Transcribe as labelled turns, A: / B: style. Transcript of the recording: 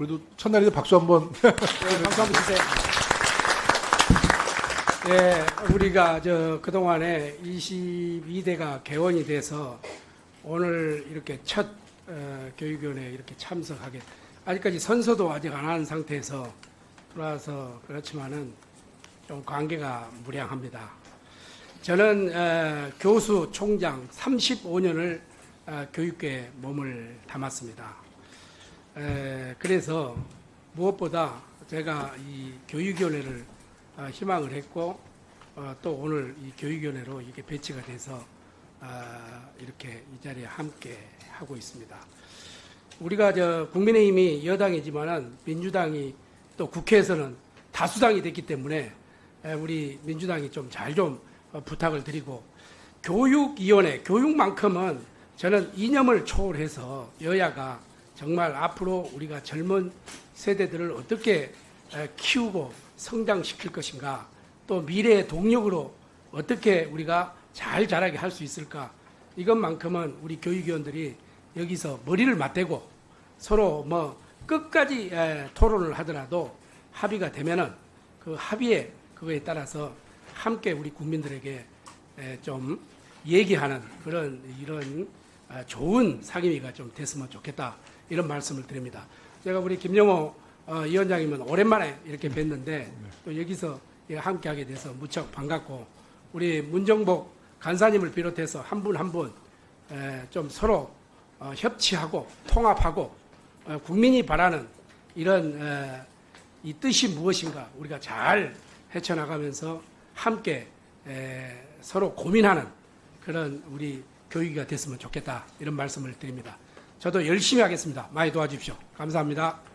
A: 그래도 첫날인데 박수 한번.
B: 네, 박수 한번 주세요. 예, 우리가 저 그동안에 22대가 개원이 돼서 오늘 이렇게 첫 어, 교육위원회에 이렇게 참석하게 아직까지 선서도 아직 안 한 상태에서 들어와서 그렇지만은 좀 관계가 무량합니다. 저는 어, 교수 총장 35년을 어, 교육계에 몸을 담았습니다. 에, 그래서 무엇보다 제가 이 교육위원회를 어, 희망을 했고 어, 또 오늘 이 교육위원회로 이렇게 배치가 돼서 어, 이렇게 이 자리에 함께 하고 있습니다. 우리가 저 국민의힘이 여당이지만은 민주당이 또 국회에서는 다수당이 됐기 때문에 에, 우리 민주당이 좀 잘좀 부탁을 드리고 교육위원회 교육만큼은 저는 이념을 초월해서 여야가 정말 앞으로 우리가 젊은 세대들을 어떻게 에, 키우고 성장시킬 것인가 또 미래의 동력으로 어떻게 우리가 잘 자라게 할 수 있을까 이것만큼은 우리 교육위원들이 여기서 머리를 맞대고 서로 뭐 끝까지 에, 토론을 하더라도 합의가 되면은 그 합의에 그거에 따라서 함께 우리 국민들에게 에, 좀 얘기하는 그런 이런 아, 좋은 상임위가 좀 됐으면 좋겠다 이런 말씀을 드립니다. 제가 우리 김영호 어, 위원장님은 오랜만에 이렇게 뵀는데 또 여기서 예, 함께하게 돼서 무척 반갑고 우리 문정복 간사님을 비롯해서 한 분 한 분 좀 서로 어, 협치하고 통합하고 어, 국민이 바라는 이런 에, 이 뜻이 무엇인가 우리가 잘 헤쳐나가면서 함께 에, 서로 고민하는 그런 우리 교육이가 됐으면 좋겠다 이런 말씀을 드립니다. 저도 열심히 하겠습니다. 많이 도와주십시오. 감사합니다.